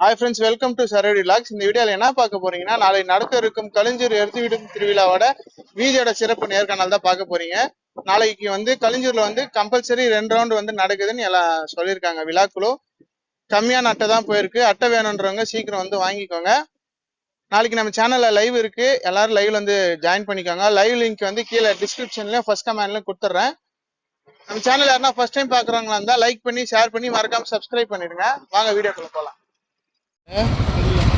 Hi friends welcome to Saravadi logs இந்த வீடியோவில் என்ன பார்க்க போறீங்கன்னா நாளை நடக்க இருக்கும் கலிஞ்சூர் எருத்து விடும் திருவிழாவோட வீதியோட சிறப்பு நேர்காணல் தான் பார்க்க போறீங்க. நாளைக்கு வந்து கலிஞ்சூர்ல வந்து கம்பல்சரி ரெண்டு ரவுண்டு வந்து நடக்குதுன்னு எல்லாம் சொல்லியிருக்காங்க. விழாக்குழு கம்மியான அட்டை தான் போயிருக்கு. அட்டை வேணுன்றவங்க சீக்கிரம் வந்து வாங்கிக்கோங்க. நாளைக்கு நம்ம சேனல்ல லைவ் இருக்கு. எல்லாரும் லைவ்ல வந்து ஜாயின் பண்ணிக்கோங்க. லைவ் லிங்க் வந்து கீழே டிஸ்கிரிப்ஷன்லயும் ஃபர்ஸ்ட் கமெண்ட்லயும் கொடுத்துட்றேன். நம்ம சேனல் யாருன்னா ஃபர்ஸ்ட் டைம் பாக்குறவங்களா இருந்தா லைக் பண்ணி ஷேர் பண்ணி மறக்காம சப்ஸ்கிரைப் பண்ணிடுங்க. வாங்க வீடியோக்குள்ள போலாம். 嗯可以。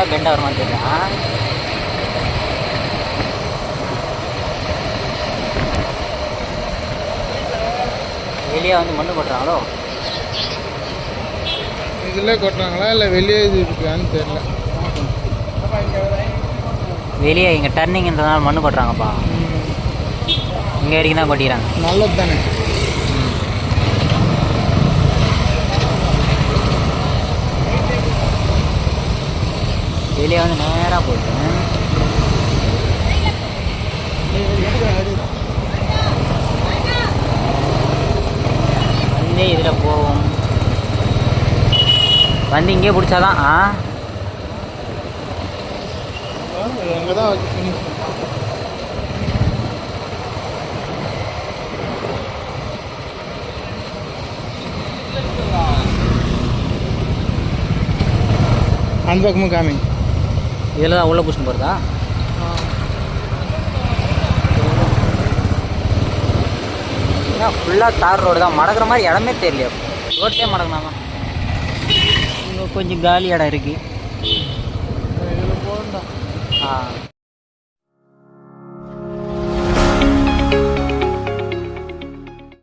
லைட்டாக பெண்ட் ஆகிற மாதிரி தெரியுதா? வெளியே வந்து மண்ணு போட்டுறாங்களோ இதுல கொட்டுறாங்களா இல்ல வெளியே இது இருக்கான்னு தெரியல. வெளியே இங்கே டர்னிங்ன்றதுனால மண்ணு கொட்டுறாங்கப்பா. இங்கே வரைக்கும் தான் கொட்டிக்கிறாங்க. நல்லது தானே வெளியே வந்து நேராக போயிட்டேன் வந்து இதில் போவோம். வந்து இங்கே பிடிச்சாதான் ஆ? அந்த பக்கமும் காமி இதில் தான் உள்ளே பிடிச்சின்னு போகிறதா ஃபுல்லாக தார் ரோடு தான். மடக்கிற மாதிரி இடமே தெரியல. ரோட்லேயே மடக்கினாமா இங்கே கொஞ்சம் காலி இடம் இருக்குது ஆ.